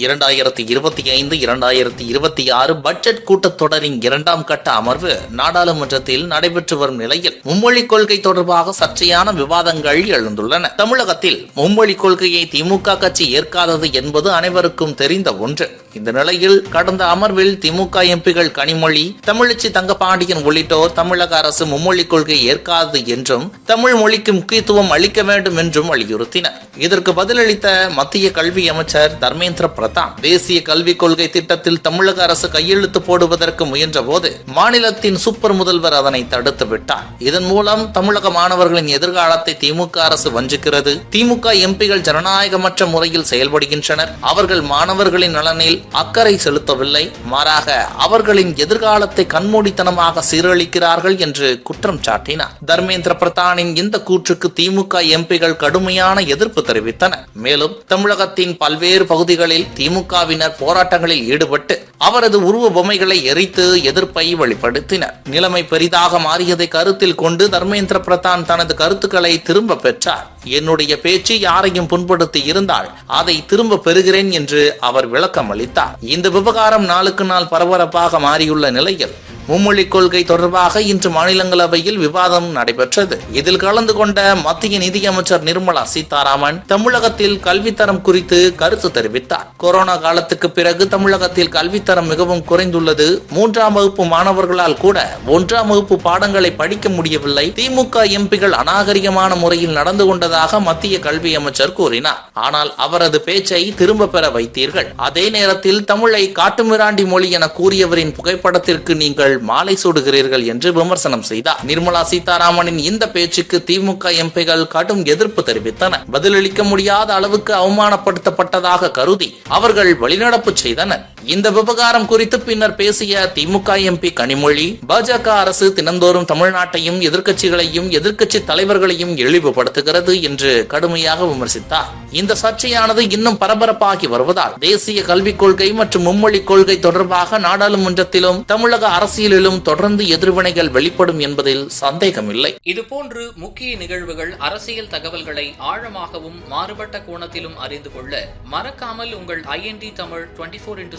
இரண்டாயிரத்தி இருபத்தி ஐந்து இரண்டாயிரத்தி இருபத்தி ஆறு பட்ஜெட் கூட்டத்தொடரின் இரண்டாம் கட்ட அமர்வு நாடாளுமன்றத்தில் நடைபெற்று வரும் நிலையில் மும்மொழி கொள்கை தொடர்பாக சர்ச்சையான விவாதங்கள் எழுந்துள்ளன. தமிழகத்தில் மும்மொழி கொள்கையை திமுக கட்சி ஏற்காதது என்பது அனைவருக்கும் தெரிந்த ஒன்று. இந்த நிலையில் கடந்த அமர்வில் திமுக எம்பிகள் கனிமொழி தமிழச்சி தங்கபாண்டியன் உள்ளிட்டோர் தமிழக அரசு மும்மொழி கொள்கை ஏற்காது என்றும் தமிழ் மொழிக்கு முக்கியத்துவம் அளிக்க வேண்டும் என்றும் வலியுறுத்தினர். இதற்கு பதிலளித்த மத்திய கல்வி அமைச்சர் தர்மேந்திர பிரதான் தேசிய கல்விக் கொள்கை திட்டத்தில் தமிழக அரசு கையெழுத்து போடுவதற்கு முயன்ற போது மாநிலத்தின் சூப்பர் முதல்வர் அதனை தடுத்து விட்டார். இதன் மூலம் தமிழக மாணவர்களின் எதிர்காலத்தை திமுக அரசு வஞ்சிக்கிறது. திமுக எம்பிகள் ஜனநாயகமற்ற முறையில் செயல்படுகின்றனர். அவர்கள் மாணவர்களின் நலனில் அக்கறை செலுத்தவில்லை. மாறாக அவர்களின் எதிர்காலத்தை கண்மூடித்தனமாக சீரழிக்கிறார்கள் என்று குற்றம் சாட்டினார். தர்மேந்திர பிரதானின் இந்த கூற்றுக்கு திமுக எம்பிகள் கடுமையான எதிர்ப்பு தெரிவித்தனர். மேலும் தமிழகத்தின் பல்வேறு பகுதிகளில் திமுகவினர் போராட்டங்களில் ஈடுபட்டு அவரது உருவ பொம்மைகளை எரித்து எதிர்ப்பை வெளிப்படுத்தினர். நிலைமை பெரிதாக மாறியதை கருத்தில் கொண்டு தர்மேந்திர பிரதான் தனது கருத்துக்களை திரும்ப பெற்றார். என்னுடைய பேச்சு யாரையும் புண்படுத்தி இருந்தால் அதை திரும்ப பெறுகிறேன் என்று அவர் விளக்கம் அளித்தார் இந்த விவகாரம் நாளுக்கு நாள் பரபரப்பாக மாறியுள்ள நிலையில் மும்மொழி கொள்கை தொடர்பாக இன்று மாநிலங்களவையில் விவாதம் நடைபெற்றது. இதில் கலந்து கொண்ட மத்திய நிதியமைச்சர் நிர்மலா சீதாராமன் தமிழகத்தில் கல்வித்தரம் குறித்து கருத்து தெரிவித்தார். கொரோனா காலத்துக்கு பிறகு தமிழகத்தில் கல்வித்தரம் மிகவும் குறைந்துள்ளது. மூன்றாம் வகுப்பு மாணவர்களால் கூட ஒன்றாம் வகுப்பு பாடங்களை படிக்க முடியவில்லை. திமுக எம்பிகள் அநாகரிகமான முறையில் நடந்து கொண்டதாக மத்திய கல்வி அமைச்சர் கூறினார். ஆனால் அவரது பேச்சை திரும்ப பெற வைத்தீர்கள். அதே நேரத்தில் தமிழை காட்டுமிராண்டி மொழி என கூறியவரின் புகைப்படத்திற்கு நீங்கள் நீங்கள் மாலை சூடுகிறீர்கள் என்று விமர்சனம் செய்தார். நிர்மலா சீதாராமனின் இந்த பேச்சுக்கு திமுக எம்பிகள் கடும் எதிர்ப்பு தெரிவித்தனர். பதிலளிக்க முடியாத அளவுக்கு அவமானப்படுத்தப்பட்டதாக கருதி அவர்கள் வெளிநடப்பு செய்தனர். இந்த விவகாரம் குறித்து பின்னர் பேசிய திமுக எம்பி கனிமொழி பாஜக அரசு தினந்தோறும் தமிழ்நாட்டையும் எதிர்க்கட்சிகளையும் எதிர்க்கட்சி தலைவர்களையும் இழிவுபடுத்துகிறது என்று கடுமையாக விமர்சித்தார். இந்த சர்ச்சையானது இன்னும் பரபரப்பாகி வருவதால் தேசிய கல்விக் கொள்கை மற்றும் மும்மொழி கொள்கை தொடர்பாக நாடாளுமன்றத்திலும் தமிழக அரசியலிலும் தொடர்ந்து எதிர்வினைகள் வெளிப்படும் என்பதில் சந்தேகமில்லை. இதுபோன்று முக்கிய நிகழ்வுகள் அரசியல் தகவல்களை ஆழமாகவும் மாறுபட்ட கோணத்திலும் அறிந்து கொள்ள மறக்காமல் உங்கள் IND Tamil twenty four into